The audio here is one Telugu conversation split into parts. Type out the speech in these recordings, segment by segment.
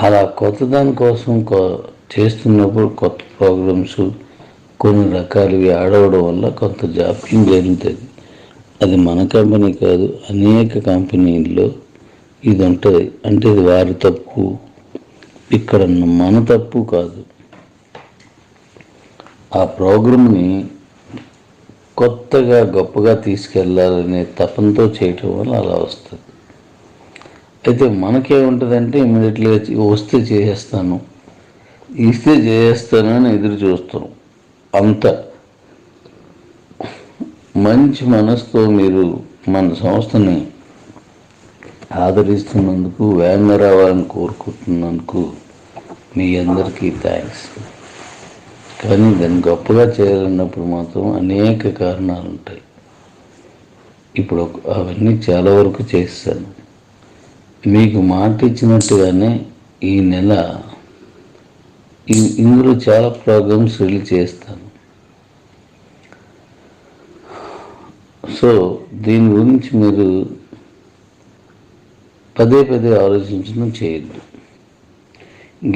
అలా కొత్త దాని కోసం చేస్తున్నప్పుడు కొత్త ప్రోగ్రామ్స్ కొన్ని రకాలవి ఆడవడం వల్ల కొంత జాప్యం జరుగుతుంది. అది మన కంపెనీ కాదు అనేక కంపెనీల్లో ఇది ఉంటుంది. అంటే ఇది వారి తప్పు. ఇక్కడ మన తప్పు కాదు. ఆ ప్రోగ్రామ్ని కొత్తగా గొప్పగా తీసుకెళ్ళాలనే తపంతో చేయటం వల్ల అలా వస్తుంది. అయితే మనకేముంటుందంటే ఇమీడియట్గా వస్తే చేసేస్తాను. ఇస్తే చేసేస్తాను అని ఎదురు చూస్తాం అంత. మంచి మనసుతో మీరు మన సంస్థని ఆదరిస్తున్నందుకు వేగంగా రావాలని కోరుకుంటున్నందుకు మీ అందరికీ థ్యాంక్స్ కానీ దాన్ని గొప్పగా చేయాలన్నప్పుడు మాత్రం అనేక కారణాలు ఉంటాయి ఇప్పుడు అవన్నీ చాలా వరకు చేస్తాను మీకు మాట ఇచ్చినట్టుగానే ఈ నెల ఇందులో చాలా ప్రోగ్రామ్స్ రిలీజ్ చేస్తాను. సో దీని గురించి మీరు పదే పదే ఆలోచించడం చేయొద్దు.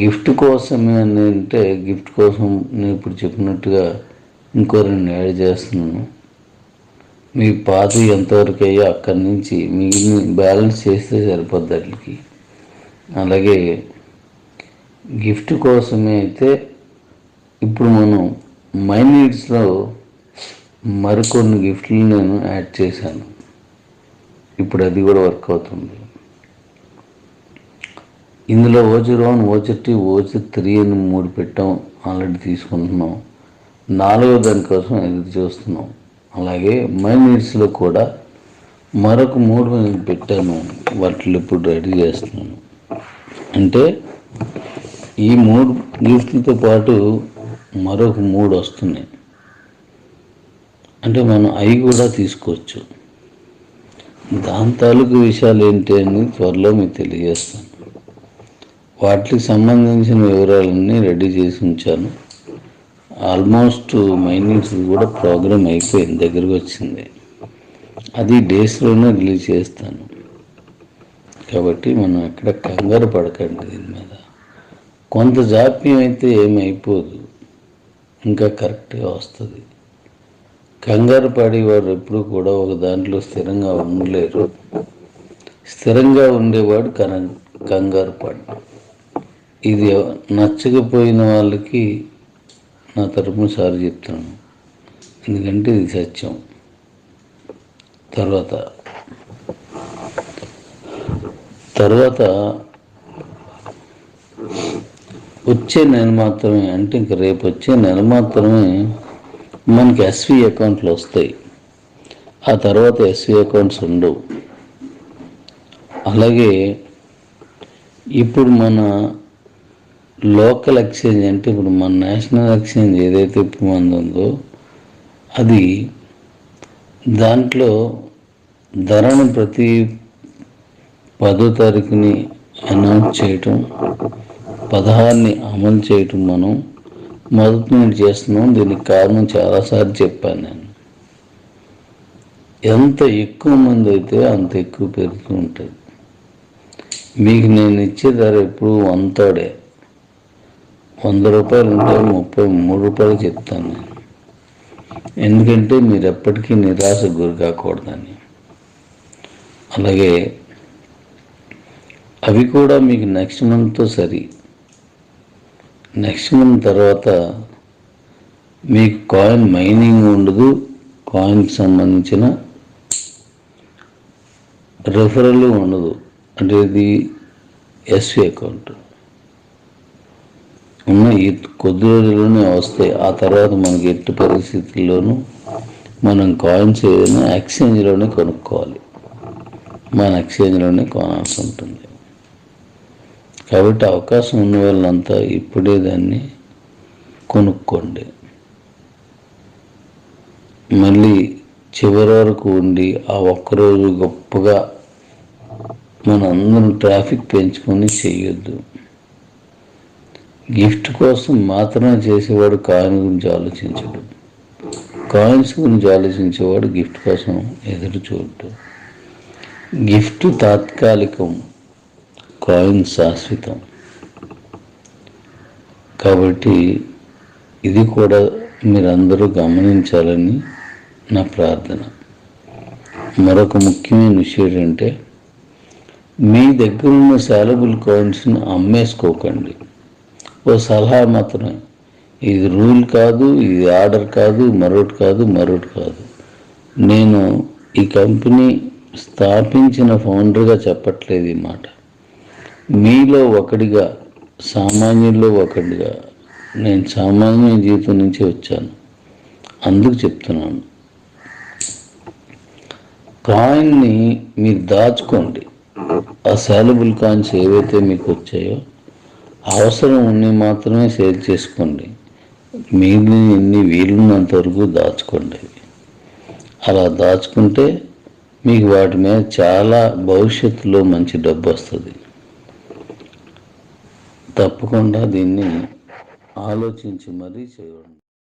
గిఫ్ట్ కోసమే అని అంటే గిఫ్ట్ కోసం నేను ఇప్పుడు చెప్పినట్టుగా ఇంకో రెండు యాడ్ చేస్తున్నాను. మీ పాత ఎంతవరకు అయ్యో అక్కడి నుంచి మిగిలిన బ్యాలెన్స్ చేస్తే సరిపోద్ది అట్లకి అలాగే గిఫ్ట్ కోసమే అయితే ఇప్పుడు మనం మై నీడ్స్లో మరికొన్ని గిఫ్ట్లు నేను యాడ్ చేశాను. ఇప్పుడు అది కూడా వర్క్ అవుతుంది. ఇందులో voucher one voucher two voucher three అని మూడు పెట్టాం ఆల్రెడీ తీసుకుంటున్నాం. నాలుగో దానికోసం ఎదురు చూస్తున్నాం. అలాగే మై నీడ్స్లో కూడా మరొక మూడు నేను పెట్టాను. వాటిలో ఇప్పుడు రెడీ చేస్తున్నాను. అంటే ఈ మూడు గిఫ్ట్లతో పాటు మరొక మూడు వస్తున్నాయి. అంటే మనం అవి కూడా తీసుకోవచ్చు. దాని తాలూకు విషయాలు ఏంటి అని త్వరలో మీకు తెలియజేస్తాను. వాటికి సంబంధించిన వివరాలన్నీ రెడీ చేసి ఉంచాను. ఆల్మోస్ట్ మైనింగ్స్ కూడా ప్రోగ్రామ్ అయిపోయింది దగ్గరకు వచ్చింది. అది డేస్లోనే రిలీజ్ చేస్తాను. కాబట్టి మనం ఎక్కడ కంగారు పడకండి దీని మీద. కొంత జాప్యం అయితే ఏమైపోదు. ఇంకా కరెక్ట్గా వస్తుంది. కంగారు పడేవారు ఎప్పుడు కూడా ఒక దాంట్లో స్థిరంగా ఉండలేరు. స్థిరంగా ఉండేవాడు కన కంగారు పడ్డ. ఇది నచ్చకపోయిన వాళ్ళకి నా తరపున సారి చెప్తాను. ఎందుకంటే ఇది సత్యం. తర్వాత తర్వాత వచ్చే నెల మాత్రమే అంటే ఇంక రేపు వచ్చే నెల మాత్రమే మనకి ఎస్వి అకౌంట్లు వస్తాయి. ఆ తర్వాత ఎస్వి అకౌంట్స్ ఉండవు. అలాగే ఇప్పుడు మన లోకల్ ఎక్స్చేంజ్ అంటే ఇప్పుడు మన నేషనల్ ఎక్స్చేంజ్ ఏదైతే ఇప్పుడు మంది ఉందో అది దాంట్లో ధరను ప్రతి పదో తారీఖుని అనౌన్స్ చేయటం పదహారుని అమలు చేయటం మనం మొదటి నుండి చేస్తున్నాం. దీనికి కారణం చాలాసార్లు చెప్పాను నేను. ఎంత ఎక్కువ మంది అయితే అంత ఎక్కువ పెరుగుతూ ఉంటుంది మీకు నేను ఇచ్చే ధర ఎప్పుడు వంతోడే వంద రూపాయలు ఉంటే ముప్పై మూడు రూపాయలు చెప్తాను నేను. ఎందుకంటే మీరు ఎప్పటికీ నిరాశ గురి కాకూడదని. అలాగే అవి కూడా మీకు నెక్స్ట్ మంత్తో సరి. నెక్స్ట్ మంత్ తర్వాత మీకు కాయిన్ మైనింగ్ ఉండదు. కాయిన్కి సంబంధించిన రెఫరల్ ఉండదు. అంటే ఇది ఎస్వి అకౌంట్. ఉన్న ఈ కొద్ది రోజుల్లోనే వస్తాయి ఆ తర్వాత మనకి ఎట్టి పరిస్థితుల్లోనూ మనం కాయిన్స్ ఏదైనా ఎక్స్చేంజ్లోనే కొనుక్కోవాలి. మన ఎక్స్చేంజ్లోనే కొనాల్సి ఉంటుంది. కాబట్టి అవకాశం ఉన్న వాళ్ళంతా ఇప్పుడే దాన్ని కొనుక్కోండి. మళ్ళీ చివరి వరకు ఉండి ఆ ఒక్కరోజు గొప్పగా మనందరం ట్రాఫిక్ పెంచుకొని చేయొద్దు. గిఫ్ట్ కోసం మాత్రమే చేసేవాడు కాయిన్ గురించి ఆలోచించడు. కాయిన్స్ గురించి ఆలోచించేవాడు గిఫ్ట్ కోసం ఎదురు చూడడు. గిఫ్ట్ తాత్కాలికం కాయిన్ శాశ్వతం. కాబట్టి ఇది కూడా మీరందరూ గమనించాలని నా ప్రార్థన. మరొక ముఖ్యమైన విషయం ఏంటంటే మీ దగ్గర ఉన్న శాలబుల్ కాయిన్స్ను అమ్మేసుకోకండి. ఓ సలహా మాత్రమే. ఇది రూల్ కాదు ఇది ఆర్డర్ కాదు మరొకటి కాదు మరొకటి కాదు. నేను ఈ కంపెనీ స్థాపించిన ఫౌండర్గా చెప్పట్లేదు ఈ మాట. మీలో ఒకడిగా సామాన్యుల్లో ఒకటిగా నేను సామాన్య జీవితం నుంచి వచ్చాను. అందుకు చెప్తున్నాను. కాయిన్ని మీరు దాచుకోండి. ఆ సాలబుల్ కాయిన్స్ ఏవైతే మీకు వచ్చాయో అవసరం ఉన్ని మాత్రమే సేల్ చేసుకోండి. మిగిలినన్ని వీలున్నంత వరకు దాచుకోండి. అలా దాచుకుంటే మీకు వాటి మీద చాలా భవిష్యత్తులో మంచి డబ్బు వస్తుంది. తప్పకుండా దీన్ని ఆలోచించి మరీ చేయండి.